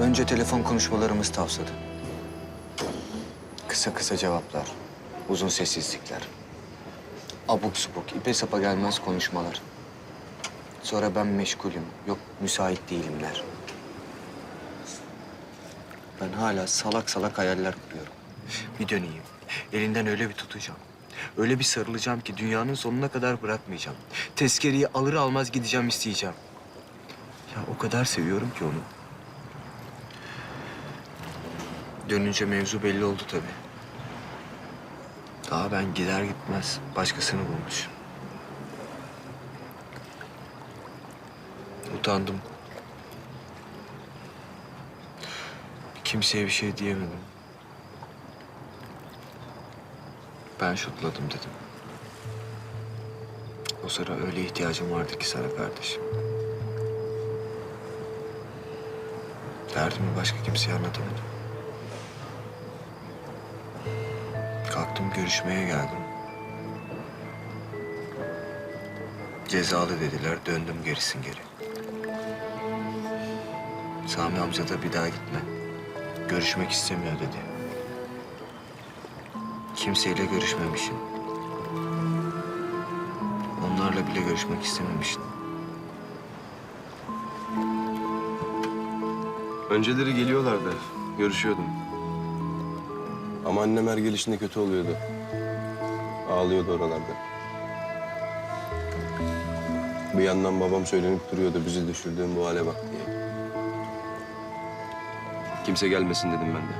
Önce telefon konuşmalarımız tavsadı. Kısa kısa cevaplar, uzun sessizlikler. Abuk subuk, ipe sapa gelmez konuşmalar. Sonra ben meşgulüm, yok müsait değilimler. Ben hala salak salak hayaller kuruyorum. Bir döneyim, elinden öyle bir tutacağım. Öyle bir sarılacağım ki dünyanın sonuna kadar bırakmayacağım. Tezkereyi alır almaz gideceğim isteyeceğim. Ya o kadar seviyorum ki onu. Dönünce mevzu belli oldu tabii. Daha ben gider gitmez başkasını bulmuş. Utandım. Kimseye bir şey diyemedim. Ben şutladım dedim. O sıra öyle ihtiyacım vardı ki sana kardeşim. Derdimi başka kimseye anlatamadım. Kalktım görüşmeye geldim. Cezalı dediler, döndüm gerisin geri. Sami amca da bir daha gitme. Görüşmek istemiyor dedi. Kimseyle görüşmemişim. Onlarla bile görüşmek istememiştim. Önceleri geliyorlardı. Görüşüyordum. Ama annem her gelişinde kötü oluyordu. Ağlıyordu oralarda. Bir yandan babam söylenip duruyordu bizi düşürdüğün bu hale bak diye. Kimse gelmesin dedim ben de.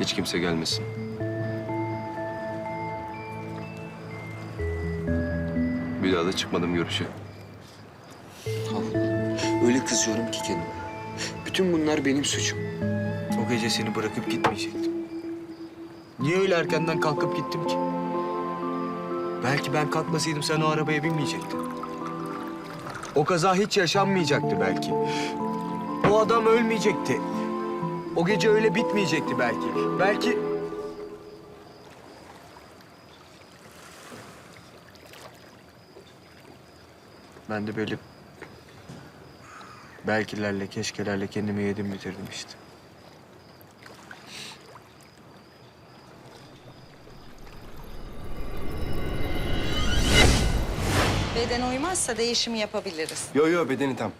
Hiç kimse gelmesin. Bir daha da çıkmadım görüşe. Öyle kızıyorum ki kendime. Bütün bunlar benim suçum. O gece seni bırakıp gitmeyecektim. Niye öyle erkenden kalkıp gittim ki? Belki ben kalkmasaydım sen o arabaya binmeyecektin. O kaza hiç yaşanmayacaktı belki. O adam ölmeyecekti. O gece öyle bitmeyecekti belki. Belki... Ben de böyle belkilerle, keşkelerle kendimi yedim bitirdim işte. Uymazsa değişimi yapabiliriz. Yo yo bedeni tam.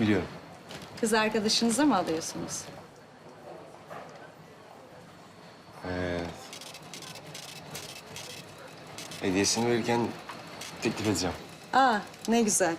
Biliyorum. Kız arkadaşınıza mı alıyorsunuz? Evet. Hediyesini verirken teklif edeceğim. Aa ne güzel.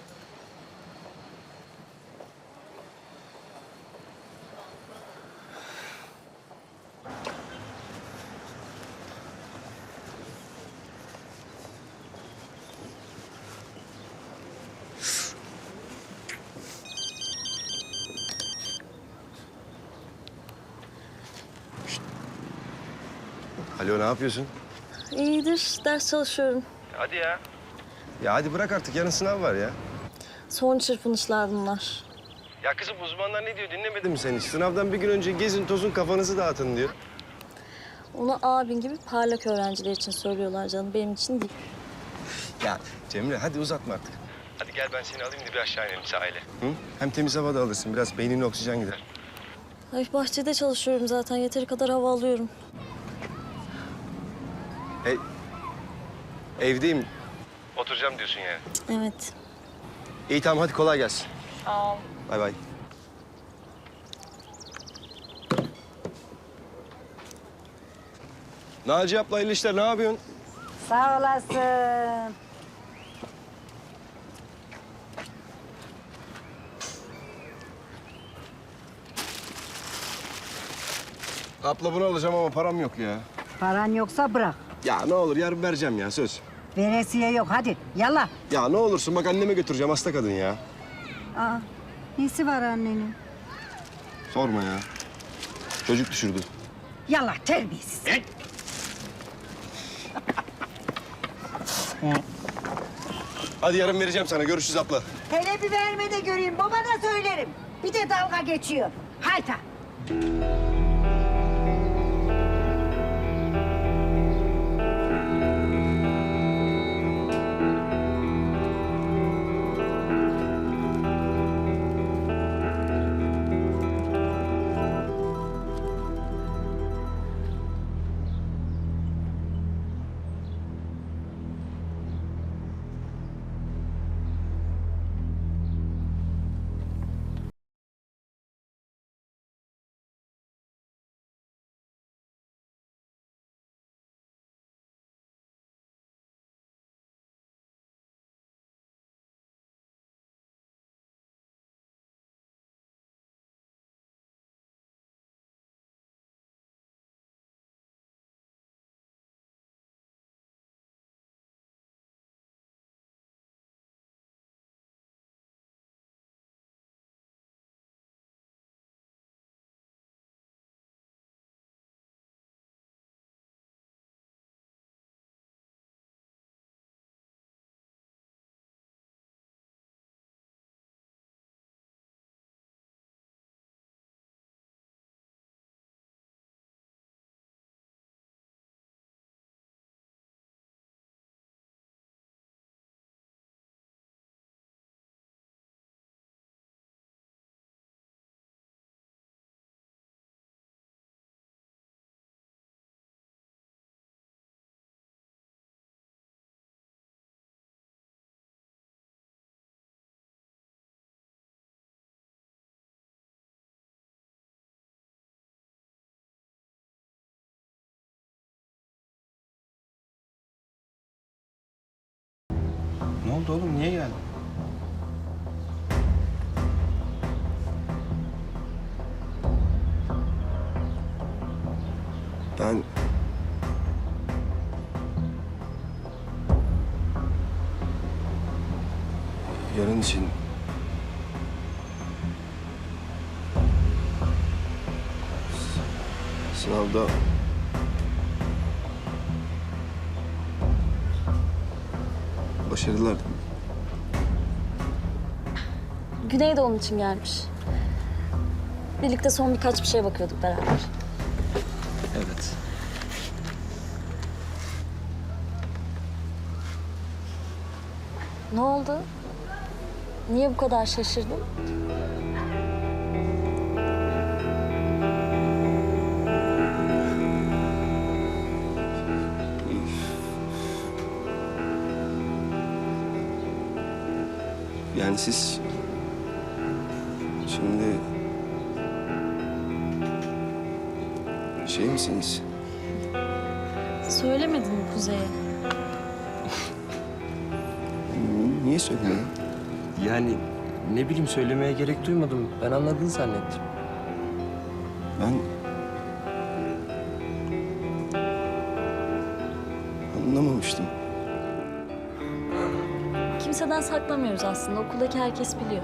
Alo ne yapıyorsun? İyidir, ders çalışıyorum. Hadi ya. Ya hadi bırak artık yarın sınav var ya. Son çırpınışlar bunlar. Ya kızım uzmanlar ne diyor dinlemedin mi sen hiç? Sınavdan bir gün önce gezin tozun kafanızı dağıtın diyor. Onu abin gibi parlak öğrenciler için söylüyorlar canım, benim için değil. Ya Cemre hadi uzatma artık. Hadi gel ben seni alayım da bir aşağı inelim sahile. Hı? Hem temiz hava da alırsın biraz beynine oksijen gider. Ay bahçede çalışıyorum zaten, yeteri kadar hava alıyorum. E, evdeyim. Oturacağım diyorsun yani. Evet. İyi tamam hadi kolay gelsin. Sağ ol. Bay bay. Naci abla hayırlı işler ne yapıyorsun? Sağ olasın. Abla bunu alacağım ama param yok ya. Paran yoksa bırak. Ya ne olur yarın vereceğim ya söz. Veresiye yok hadi yalla. Ya ne olursun bak anneme götüreceğim hasta kadın ya. Aa, nesi var annenin? Sorma ya. Çocuk düşürdü. Yalla terbiyesiz. Hadi yarın vereceğim sana görüşürüz abla. Hele bir verme de göreyim babana söylerim. Bir de dalga geçiyor. Hayta. Oldu oğlum? Niye geldin? Ben... Yarın için... Sınavda... Başarılar. Güney de onun için gelmiş. Birlikte son birkaç bir şeye bakıyorduk beraber. Evet. Ne oldu? Niye bu kadar şaşırdın? Yani siz... Şimdi... Şey misiniz? Söylemedin mi Kuzey'e? Niye söylemedin? Yani ne bileyim söylemeye gerek duymadım. Ben anladığını zannettim. Ben... Anlamamıştım. Kimseden saklamıyoruz aslında. Okuldaki herkes biliyor.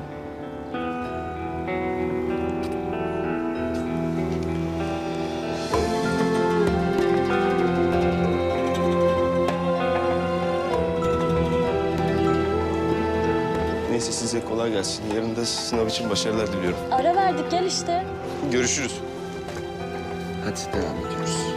Neyse size kolay gelsin. Yarın da sınav için başarılar diliyorum. Ara verdik gel işte. Görüşürüz. Hadi devam ediyoruz.